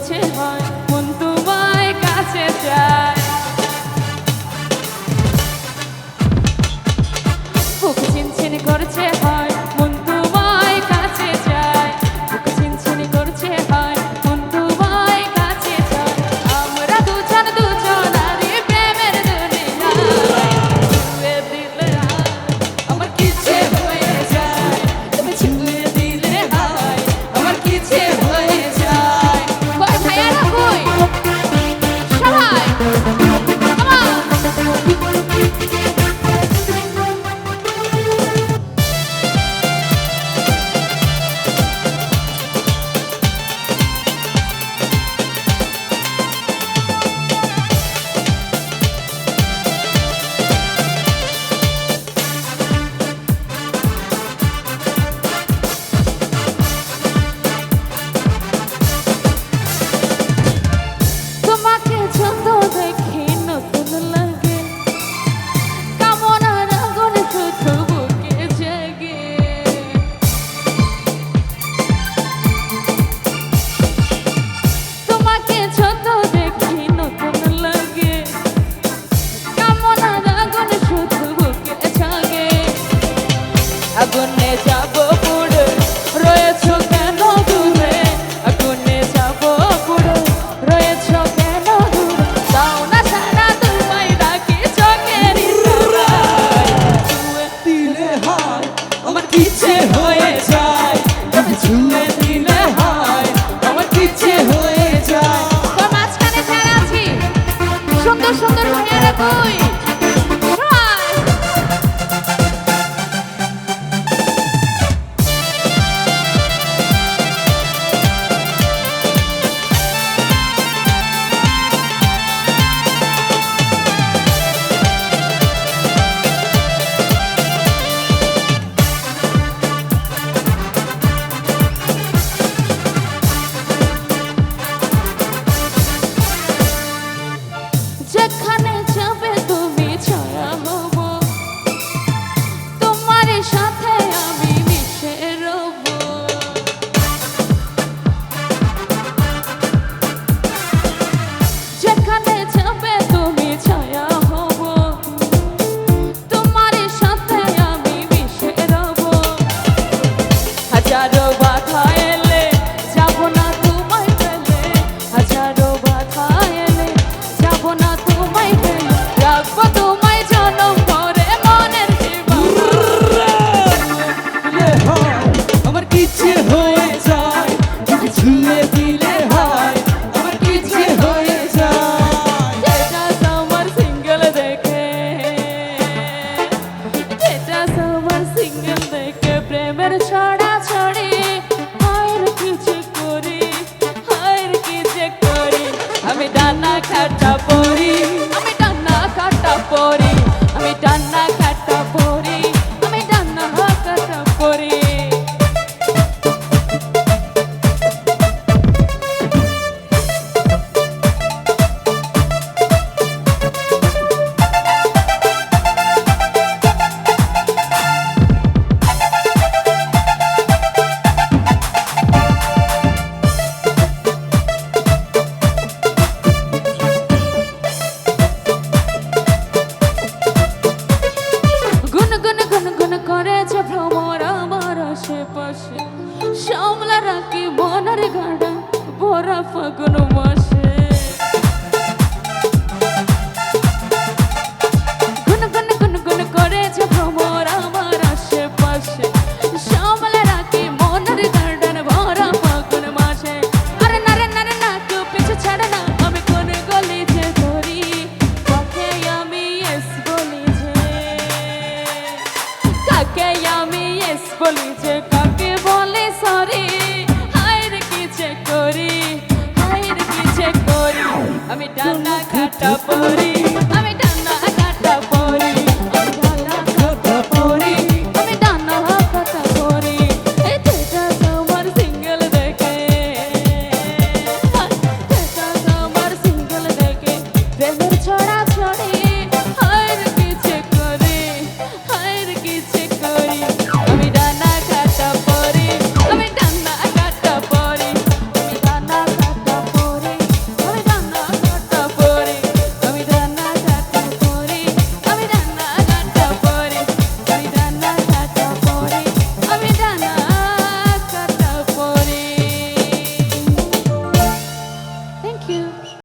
মুছে হয়। সুন্দর করেছে ভ্রমর আমার আশেপাশে। সামলা রাখি বনার গাড়া ভরা ফাগুন মাসে বলি যে কাকে বলে সরি হায়ের কি যে করি? হায়ের কি যে করি? আমি ডানা কাটা পরি।